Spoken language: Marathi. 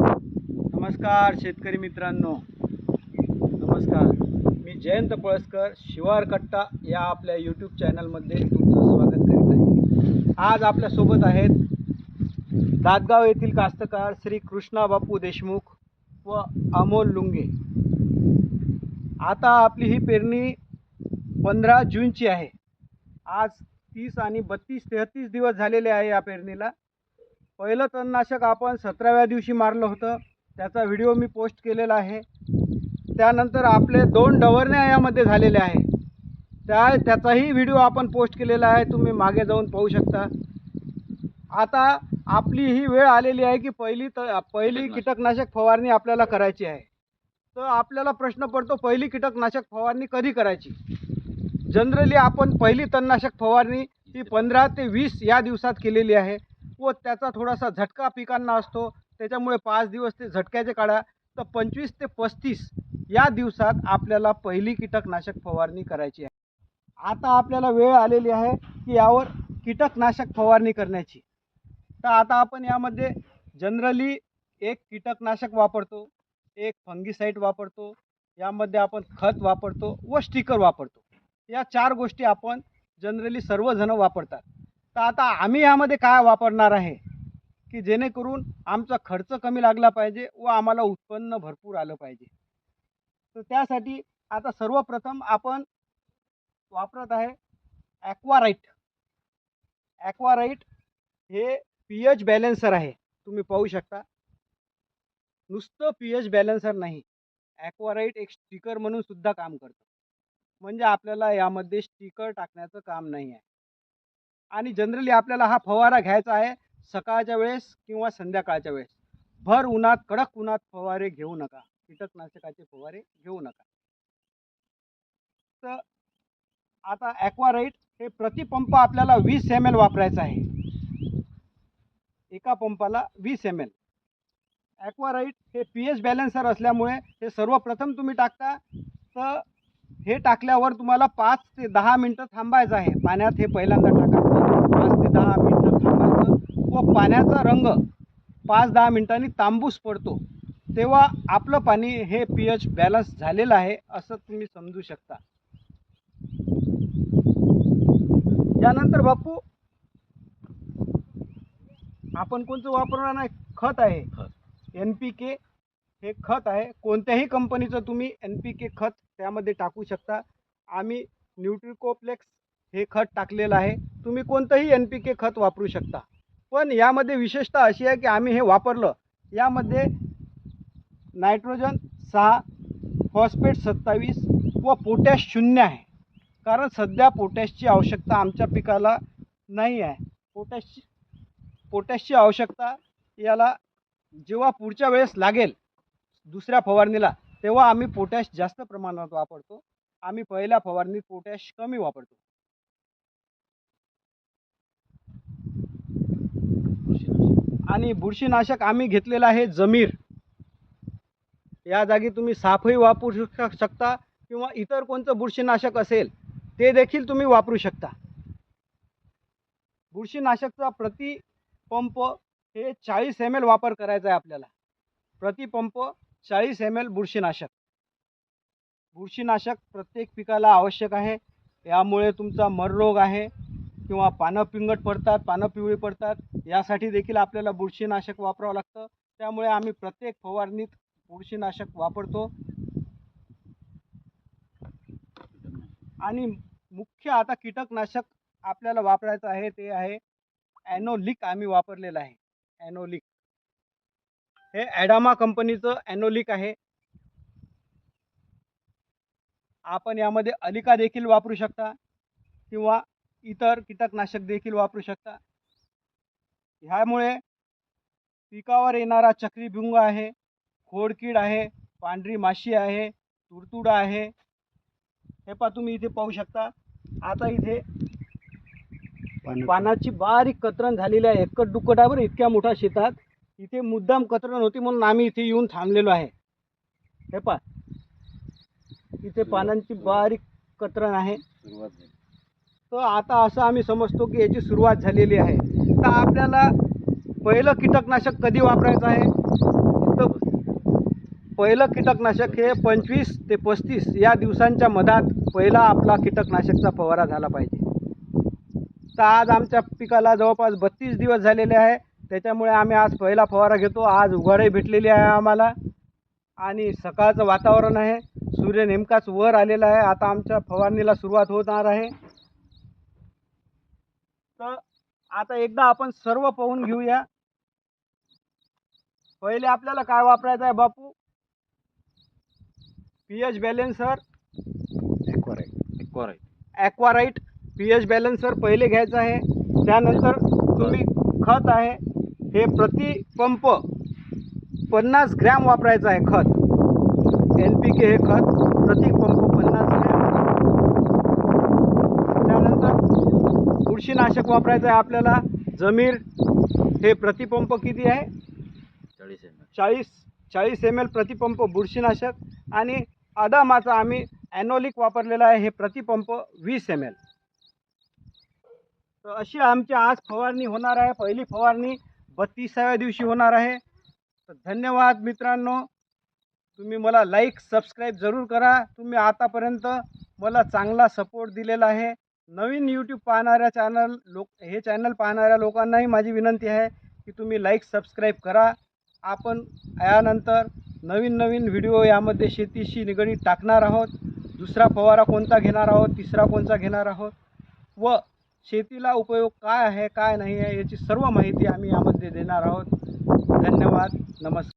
नमस्कार शेतकरी मित्रांनो. नमस्कार. मी जयंत पळसकर शिवार कट्टा या आपल्या यूट्यूब चॅनलमध्ये तुमचं स्वागत करीत आहे. आज आपल्यासोबत आहेत दादगाव येथील कास्तकार श्री कृष्णा बापू देशमुख व अमोल लुंगे. आता आपली ही पेरणी पंधरा जूनची आहे. आज तीस आणि बत्तीस तेहतीस दिवस झालेले आहे या पेरणीला. पहिलं तणनाशक आपण सतराव्या दिवशी मारलं होतं. त्याचा व्हिडिओ मी पोस्ट केलेला आहे. त्यानंतर आपले दोन डवरण्या यामध्ये झालेले आहे. त्या त्याचाही व्हिडिओ आपण पोस्ट केलेला आहे. तुम्ही मागे जाऊन पाहू शकता. आता आपली ही वेळ आलेली आहे की पहिली त पहिली कीटकनाशक फवारणी आपल्याला करायची आहे. तर आपल्याला प्रश्न पडतो पहिली कीटकनाशक फवारणी कधी करायची? जनरली आपण पहिली तणनाशक फवारणी ही पंधरा ते वीस या दिवसात केलेली आहे. व त्याचा थोडासा झटका पिकांना असतो. त्याच्यामुळे पाच दिवस ते झटक्याचे काढा. तर पंचवीस ते पस्तीस या दिवसात आपल्याला पहिली कीटकनाशक फवारणी करायची आहे. आता आपल्याला वेळ आलेली आहे की यावर कीटकनाशक फवारणी करण्याची. तर आता आपण यामध्ये जनरली एक कीटकनाशक वापरतो एक फंगिसाईट वापरतो यामध्ये आपण खत वापरतो व स्टिकर वापरतो. या चार गोष्टी आपण जनरली सर्वजणं वापरतात. तर आता आम्ही यामध्ये काय वापरणार आहे? की जेणेकरून आमचा खर्च कमी लागला पाहिजे व आम्हाला उत्पन्न भरपूर आलं पाहिजे. तर त्यासाठी आता सर्वप्रथम आपण वापरत आहे ॲक्वाराईट ॲक्वाराईट हे पी एच बॅलेन्सर आहे. तुम्ही पाहू शकता. नुसतं पी एच बॅलेन्सर नाही. ॲक्वाराईट एक स्टिकर म्हणून सुद्धा काम करतं. म्हणजे आपल्याला यामध्ये स्टिकर टाकण्याचं काम नाही आहे. आणि जनरली आपल्याला हा फवारा घ्यायचा आहे सकाळच्या वेळेस किंवा संध्याकाळच्या वेळेस. भर उन्हात कडक उन्हात फवारे घेऊ नका. कीटकनाशकाचे फवारे घेऊ नका. तर आता ॲक्वाराईट हे प्रतिपंप आपल्याला वीस एम एल वापरायचं आहे. एका पंपाला वीस एम एल ॲक्वाराईट हे पी एच बॅलेन्सर असल्यामुळे हे सर्वप्रथम तुम्ही टाकता. तर हे टाकल्यावर तुम्हाला पाच ते दहा मिनटं थांबायचं आहे. पाण्यात हे पहिल्यांदा टाकायचं. पाच ते दहा मिनटं थांबायचं व पाण्याचा रंग पाच दहा मिनटांनी तांबूस पडतो. तेव्हा आपलं पाणी हे पी एच बॅलन्स झालेलं आहे असं तुम्ही समजू शकता. यानंतर बापू आपण कोणतं वापरणार नाही? खत आहे. एन पी के हे खत आहे. कोणत्याही कंपनीचं तुम्ही एन पी के खत त्यामध्ये टाकू शकता. आम्ही न्यूट्रिकोप्लेक्स हे खत टाकलेलं आहे. तुम्ही कोणतंही एन पी के खत वापरू शकता. पण यामध्ये विशेषता अशी आहे की आम्ही हे वापरलं. यामध्ये नायट्रोजन सहा फॉस्फेट सत्तावीस व पोटॅश शून्य आहे. कारण सध्या पोटॅशची आवश्यकता आमच्या पिकाला नाही आहे. पोटॅशची पोटॅशची आवश्यकता याला जेव्हा पुढच्या वेळेस लागेल दुसऱ्या फवारणीला तेव्हा आम्ही पोटॅश जास्त प्रमाणात वापरतो. आम्ही पहिल्या फवारणीत पोटॅश कमी वापरतो. आणि बुरशीनाशक आम्ही घेतलेलं आहे जमीर. या जागी तुम्ही साफही वापरू शकता किंवा इतर कोणतं बुरशीनाशक असेल ते देखील तुम्ही वापरू शकता. बुरशीनाशकचा प्रति पंप हे चाळीस एम एल वापर करायचा आहे आपल्याला. प्रति पंप चाळीस एम एल बुरशीनाशक. बुरशीनाशक प्रत्येक पिकाला आवश्यक आहे. यामुळे तुमचा मर रोग आहे किंवा पानं पिंगट पडतात पानं पिवळी पडतात यासाठी देखील आपल्याला बुरशीनाशक वापरावं लागतं. त्यामुळे आम्ही प्रत्येक फवारणीत बुरशीनाशक वापरतो. आणि मुख्य आता कीटकनाशक आपल्याला वापरायचं आहे ते आहे ॲनोलिक आम्ही वापरलेलं आहे. ॲनोलिक. हे ॲडामा कंपनीचं ॲनोलिक आहे. आपण यामध्ये अलिका देखील वापरू शकता किंवा इतर कीटकनाशक देखील वापरू शकता. ह्यामुळे पिकावर येणारा चक्रीभृंग आहे खोडकीड आहे पांढरी माशी आहे तुडतुडा आहे. हे पहा तुम्ही इथे पाहू शकता. आता इथे पानाची बारीक कतरण झालेली आहे. एकट दुक्कट आहे बरं इतक्या मोठ्या शेतात इथे मुद्दाम कतरण होती म्हणून आम्ही इथे येऊन थांबलेलो आहे. हे पहा. इथे पानांची बारीक कतरण आहे. तर आता असं आम्ही समजतो की याची सुरुवात झालेली आहे. तर आपल्याला पहिलं कीटकनाशक कधी वापरायचं आहे? पहिलं कीटकनाशक हे पंचवीस ते पस्तीस या दिवसांच्या मधात पहिला आपला कीटकनाशकचा फवारा झाला पाहिजे. तर आज आमच्या पिकाला जवळपास बत्तीस दिवस झालेले आहे. त्याच्यामुळे आम्ही आज पहिला फवारा घेतो. आज उघाडही भेटलेली आहे आम्हाला. आणि सकाळचं वातावरण आहे. सूर्य नेमकाच वर आलेला आहे. आता आमच्या फवारणीला सुरुवात होणार आहे. तर आता एकदा आपण सर्व पाहून घेऊया. पहिले आपल्याला काय वापरायचं आहे बापू? P H balancer Aquarite P H balancer पहिले घ्यायचं आहे. त्यानंतर तुम्ही खत आहे. हे प्रति पंप पन्नास ग्रॅम वापरायचं आहे खत. एन पी के हे खत प्रति पंप पन्नास ग्रॅम. त्यानंतर बुरशीनाशक वापरायचं आहे आपल्याला. जमीर हे प्रतिपंप किती आहे? चाळीस एम चाळीस चाळीस एम एल प्रतिपंप बुरशीनाशक. आणि अदामाचा आम्ही ॲनोलिक वापरलेला आहे हे प्रतिपंप वीस एम एल तर अशी आमची आज फवारणी होणार आहे. पहिली फवारणी बत्तीसाव्या दिवशी होणार आहे. तर धन्यवाद मित्रांनो. तुम्ही मला लाईक सबस्क्राईब जरूर करा. तुम्ही आतापर्यंत मला चांगला सपोर्ट दिलेला आहे. नवीन यूट्यूब पाहणाऱ्या चॅनल लोक हे चॅनल पाहणाऱ्या लोकांनाही माझी विनंती आहे की तुम्ही लाईक सबस्क्राईब करा. आपण यानंतर नवीन नवीन व्हिडिओ यामध्ये शेतीशी निगडीत टाकणार आहोत. दुसरा फवारा कोणता घेणार आहोत? तिसरा कोणता घेणार आहोत? व शेतीला उपयोग काय आहे काय नाही आहे याची सर्व माहिती आम्ही यामध्ये देणार आहोत. धन्यवाद. नमस्कार.